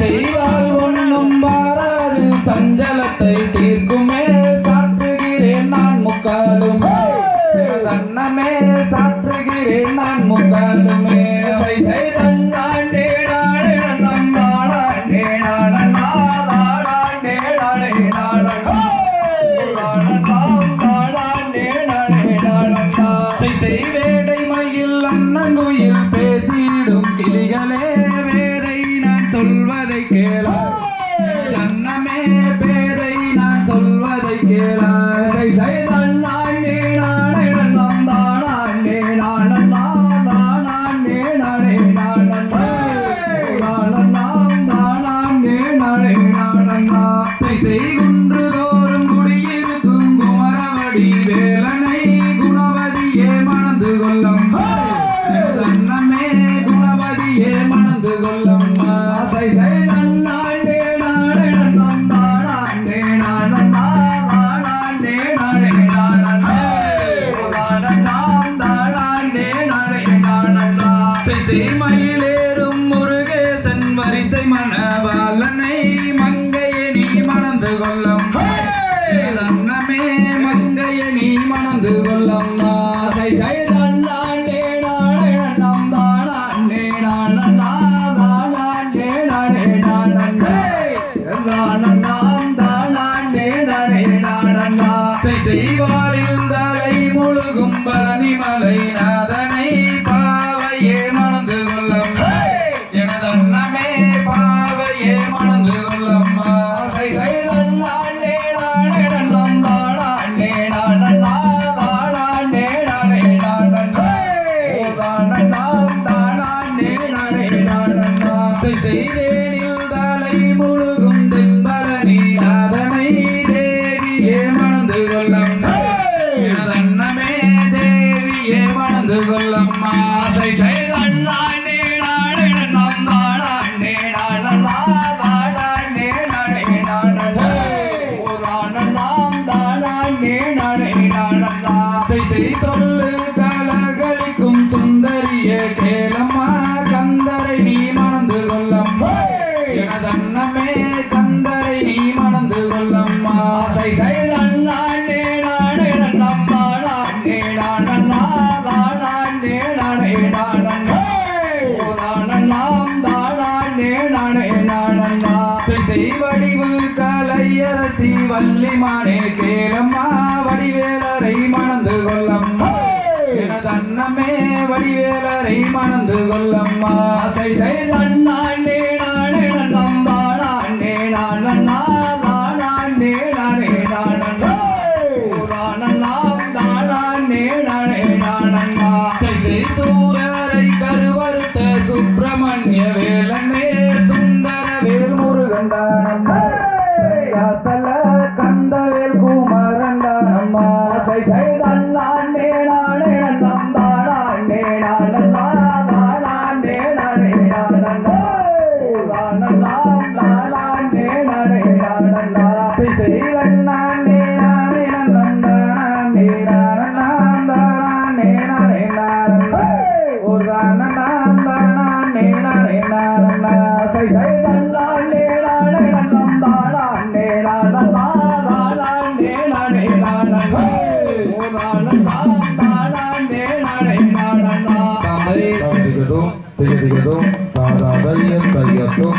செய்வால் ஒன்றும் மாறாது சஞ்சலத்தை தீர்க்குமே சாற்றுகிறேன் நான் முக்காலும். தன்னமே சாற்றுகிறேன் நான் முக்காலுமே. செய் சொல்வதை கேளா. அன்னமே பேரை நான் சொல்வதை கேளா. செய்வாரில் தலை முழுகும் பழனி மலை நாதனை பாவையே மணந்து கொல்லம் எனது அன்னமே பாவையே மணந்து கொல்லம்மா செய் கேளம்மா கந்தரை நீ மணந்து கொல்லம்மா எனது அன்னமே கந்தரை நீ மணந்து கொல்லம்மா செய் செய் வடிவு கலையரசி வள்ளிமானே கேளம்மா. திகதும் திகதிகதும் தாதா தைய தையத்தும்